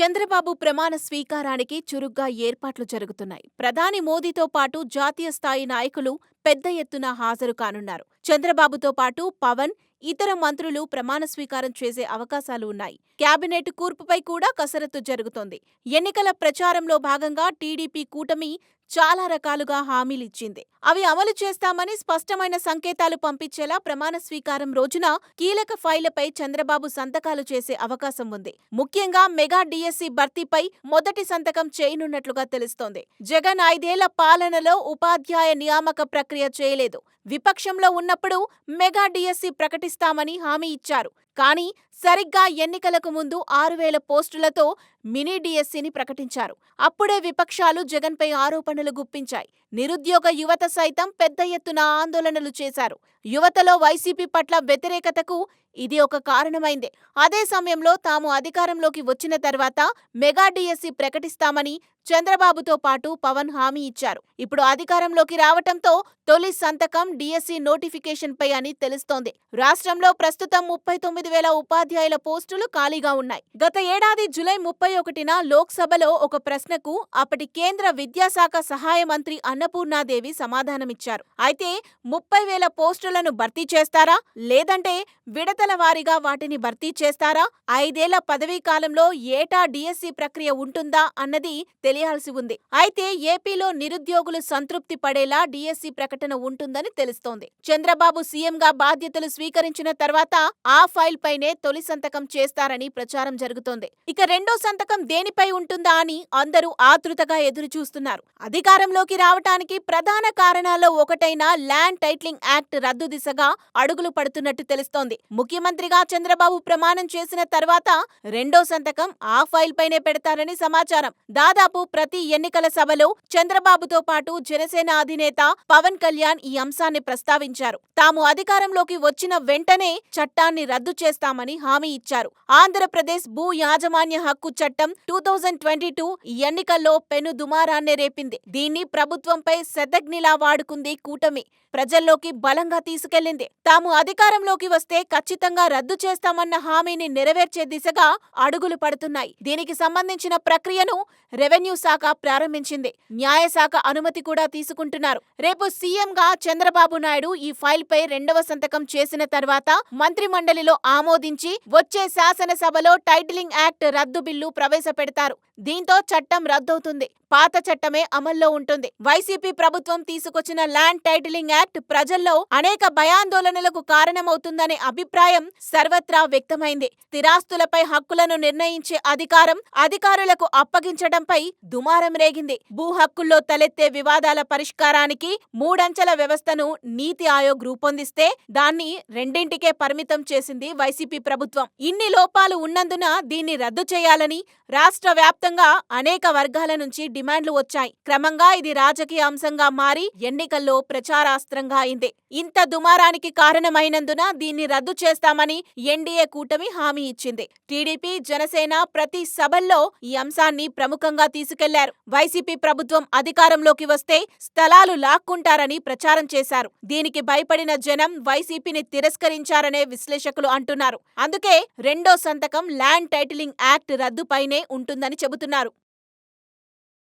చంద్రబాబు ప్రమాణ స్వీకారానికి చురుగ్గా ఏర్పాట్లు జరుగుతున్నాయి. ప్రధాని మోదీతో పాటు జాతీయ స్థాయి నాయకులు పెద్ద ఎత్తున హాజరు కానున్నారు. చంద్రబాబుతో పాటు పవన్ ఇతర మంత్రులు ప్రమాణ స్వీకారం చేసే అవకాశాలు ఉన్నాయి. కేబినెట్ కూర్పుపై కూడా కసరత్తు జరుగుతోంది. ఎన్నికల ప్రచారంలో భాగంగా టీడీపీ కూటమి చాలా రకాలుగా హామీలిచ్చింది. అవి అమలు చేస్తామని స్పష్టమైన సంకేతాలు పంపించేలా ప్రమాణ స్వీకారం రోజున కీలక ఫైళ్ళపై చంద్రబాబు సంతకాలు చేసే అవకాశం ఉంది. ముఖ్యంగా మెగా డిఎస్సి భర్తీపై మొదటి సంతకం చేయనున్నట్లుగా తెలుస్తోంది. జగన్ ఐదేళ్ళ పాలనలో ఉపాధ్యాయ నియామక ప్రక్రియ చేయలేదు. విపక్షంలో ఉన్నప్పుడు మెగా డిఎస్సి ప్రకటిస్తామని హామీ ఇచ్చారు. కానీ సరిగ్గా ఎన్నికలకు ముందు ఆరు వేల పోస్టులతో మినీ డిఎస్సిని ప్రకటించారు. అప్పుడే విపక్షాలు జగన్పై ఆరోపణలు గుప్పించాయి. నిరుద్యోగ యువత సైతం పెద్ద ఎత్తున ఆందోళనలు చేశారు. యువతలో వైసీపీ పట్ల వ్యతిరేకతకు ఇది ఒక కారణమైందే. అదే సమయంలో తాము అధికారంలోకి వచ్చిన తర్వాత మెగా డిఎస్సి ప్రకటిస్తామని చంద్రబాబుతో పాటు పవన్ హామీ ఇచ్చారు. ఇప్పుడు అధికారంలోకి రావటంతో తొలి సంతకం డిఎస్సి నోటిఫికేషన్పై అని తెలుస్తోంది. రాష్ట్రంలో ప్రస్తుతం ముప్పై తొమ్మిది వేల ఉపాధ్యాయుల పోస్టులు ఖాళీగా ఉన్నాయి. గత ఏడాది జులై ముప్పై ఒకటిన లోక్సభలో ఒక ప్రశ్నకు అప్పటి కేంద్ర విద్యాశాఖ సహాయ మంత్రి అన్నపూర్ణాదేవి సమాధానమిచ్చారు. అయితే ముప్పై వేల పోస్టులను భర్తీ చేస్తారా? లేదంటే విడత విడతల వారీగా వాటిని భర్తీ చేస్తారా? ఐదేళ్ళ పదవీ కాలంలో ఏటా డిఎస్సి ప్రక్రియ ఉంటుందా అన్నది తెలియాల్సి ఉంది. అయితే ఏపీలో నిరుద్యోగులు సంతృప్తి పడేలా డిఎస్సి ప్రకటన ఉంటుందని తెలుస్తోంది. చంద్రబాబు సీఎంగా బాధ్యతలు స్వీకరించిన తర్వాత ఆ ఫైల్ పైనే తొలి సంతకం చేస్తారని ప్రచారం జరుగుతోంది. ఇక రెండో సంతకం దేనిపై ఉంటుందా అని అందరూ ఆతృతగా ఎదురుచూస్తున్నారు. అధికారంలోకి రావటానికి ప్రధాన కారణాల్లో ఒకటైన ల్యాండ్ టైటిలింగ్ యాక్ట్ రద్దు దిశగా అడుగులు పడుతున్నట్టు తెలుస్తోంది. ముఖ్యమంత్రిగా చంద్రబాబు ప్రమాణం చేసిన తర్వాత రెండో సంతకం ఆ ఫైల్ పైనే పెడతారని సమాచారం. దాదాపు ప్రతి ఎన్నికల సభలో చంద్రబాబుతో పాటు జనసేన అధినేత పవన్ కళ్యాణ్ ఈ అంశాన్ని ప్రస్తావించారు. తాము అధికారంలోకి వచ్చిన వెంటనే చట్టాన్ని రద్దు చేస్తామని హామీ ఇచ్చారు. ఆంధ్రప్రదేశ్ భూ యాజమాన్య హక్కు చట్టం టూ థౌజండ్ ట్వంటీ టూ ఈ ఎన్నికల్లో పెను దుమారాన్నే రేపింది. దీన్ని ప్రభుత్వంపై శతజ్ఞిలా వాడుకుంది కూటమి. ప్రజల్లోకి బలంగా తీసుకెళ్ళింది తాము అధికారంలోకి వస్తే ఖచ్చితంగా రద్దు చేస్తామన్న హామీని నెరవేర్చే దిశగా అడుగులు పడుతున్నాయి. దీనికి సంబంధించిన ప్రక్రియను రెవెన్యూ శాఖ ప్రారంభించింది. న్యాయశాఖ అనుమతి కూడా తీసుకుంటున్నారు. రేపు సీఎంగా చంద్రబాబు నాయుడు ఈ ఫైల్పై రెండవ సంతకం చేసిన తర్వాత మంత్రిమండలిలో ఆమోదించి వచ్చే శాసనసభలో టైటిలింగ్ యాక్ట్ రద్దు బిల్లు ప్రవేశపెడతారు. దీంతో చట్టం రద్దవుతుంది. పాత చట్టమే అమల్లో ఉంటుంది. వైసీపీ ప్రభుత్వం తీసుకొచ్చిన ల్యాండ్ టైటిలింగ్ యాక్ట్ ప్రజల్లో అనేక భయాందోళనలకు కారణమవుతుందనే అభిప్రాయం సర్వత్రా వ్యక్తమైంది. స్థిరాస్తులపై హక్కులను నిర్ణయించే అధికారం అధికారులకు అప్పగించడంపై దుమారం రేగింది. భూ హక్కుల్లో తలెత్తే వివాదాల పరిష్కారానికి మూడంచెల వ్యవస్థను నీతి ఆయోగ్ రూపొందిస్తే దాన్ని రెండింటికే పరిమితం చేసింది వైసీపీ ప్రభుత్వం. ఇన్ని లోపాలు ఉన్నందున దీన్ని రద్దు చేయాలని రాష్ట్ర వ్యాప్తంగా అనేక వర్గాల నుంచి డిమాండ్లు వచ్చాయి. క్రమంగా ఇది రాజకీయ అంశంగా మారి ఎన్నికల్లో అస్త్రంగా అయింది. ఇంత దుమారానికి కారణమైనందున దీన్ని రద్దు చేస్తామని ఎన్డీఏ కూటమి హామీ ఇచ్చింది. టీడీపీ జనసేన ప్రతి సభల్లో ఈ అంశాన్ని ప్రముఖంగా తీసుకెళ్ళారు. వైసీపీ ప్రభుత్వం అధికారంలోకి వస్తే స్థలాలు లాక్కుంటారని ప్రచారం చేశారు. దీనికి భయపడిన జనం వైసీపీని తిరస్కరించారనే విశ్లేషకులు అంటున్నారు. అందుకే రెండో సంతకం ల్యాండ్ టైటిలింగ్ యాక్ట్ రద్దుపైనే ఉంటుందని చెబుతున్నారు.